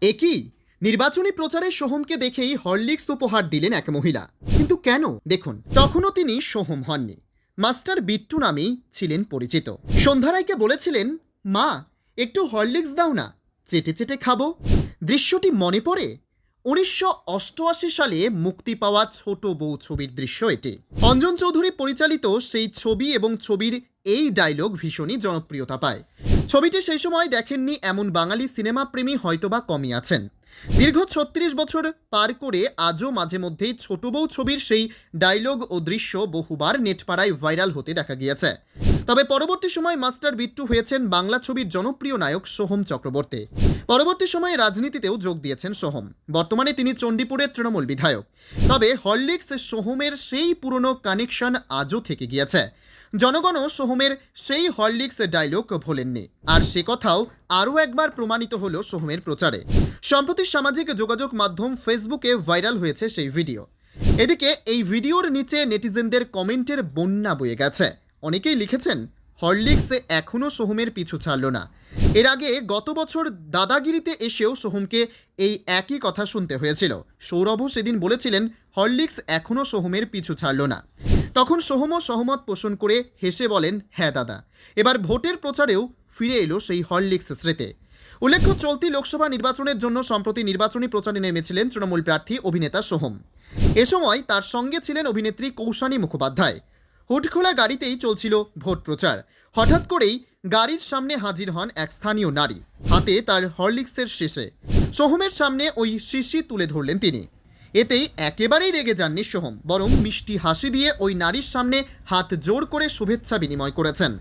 একই নির্বাচনী প্রচারে সোহমকে দেখেই হরলিক্স উপহার দিলেন এক মহিলা। কিন্তু কেন? দেখুন, তখনও তিনি সোহম হননি। মাস্টার বিট্টু নামেই ছিলেন পরিচিত। সন্ধ্যারায়কে বলেছিলেন, মা, একটু হরলিক্স দাও না, চেটে চেটে খাব। দৃশ্যটি মনে পড়ে? উনিশশো অষ্টআশি সালে মুক্তি পাওয়া ছোট বউ ছবির দৃশ্য এটি। অঞ্জন চৌধুরী পরিচালিত সেই ছবি এবং ছবির এই ডায়লগ ভীষণই জনপ্রিয়তা পায়। ছবিটি সেই সময় দেখেননি এমন বাঙালি সিনেমা প্রেমী হয়তোবা কমই আছেন। দীর্ঘ ছত্রিশ বছর পার করে আজও মাঝে মধ্যেই ছোট বউ ছবির সেই ডায়লগ ও দৃশ্য বহুবার নেটপাড়ায় ভাইরাল হতে দেখা গিয়েছে। তবে পরবর্তী সময় মাস্টার বিট্টু হয়েছেন বাংলা ছবির জনপ্রিয় নায়ক সোহম চক্রবর্তী। পরবর্তী সময়ে রাজনীতিতেও যোগ দিয়েছেন সোহম। বর্তমানে তিনি চণ্ডীপুরের তৃণমূল বিধায়ক। তবে হরলিক্স সোহমের সেই পুরনো কানেকশন আজও থেকে গিয়েছে। জনগণও সোহমের সেই হরলিক্স ডায়লগ ভোলেননি। আর সে কথাও আরও একবার প্রমাণিত হলো সোহমের প্রচারে। সম্প্রতি সামাজিক যোগাযোগ মাধ্যম ফেসবুকে ভাইরাল হয়েছে সেই ভিডিও। এদিকে এই ভিডিওর নিচে নেটিজেনদের কমেন্টের বন্যা বয়ে গেছে। অনেকেই লিখেছেন হরলিক্স এখনও সোহমের পিছু ছাড়ল না। এর আগে গত বছর দাদাগিরিতে এসেও সোহমকে এই একই কথা শুনতে হয়েছিল। সৌরভও সেদিন বলেছিলেন, হরলিক্স এখনও সোহমের পিছু ছাড়ল না। তখন সোহমও সহমত পোষণ করে হেসে বলেন হ্যাঁ দাদা। এবার ভোটের প্রচারেও ফিরে এলো সেই হরলিক্স স্মৃতি। উল্লেখ্য, চলতি লোকসভা নির্বাচনের জন্য সম্প্রতি নির্বাচনী প্রচারে নেমেছিলেন তৃণমূল প্রার্থী, অভিনেতা সোহম। এ সময় তার সঙ্গে ছিলেন অভিনেত্রী কৌশানী মুখোপাধ্যায়। হুটখোলা গাড়িতেই চলছিল ভোট প্রচার। হঠাৎ করেই গাড়ির সামনে হাজির হন এক স্থানীয় নারী। হাতে তার হরলিক্সের শেষে। সোহমের সামনে ওই শিশি তুলে ধরলেন তিনি। এতেই একেবারেই রেগে যাননি সোহম, বরং মিষ্টি হাসি দিয়ে ওই নারীর সামনে হাত জোর করে শুভেচ্ছা বিনিময় করেছেন।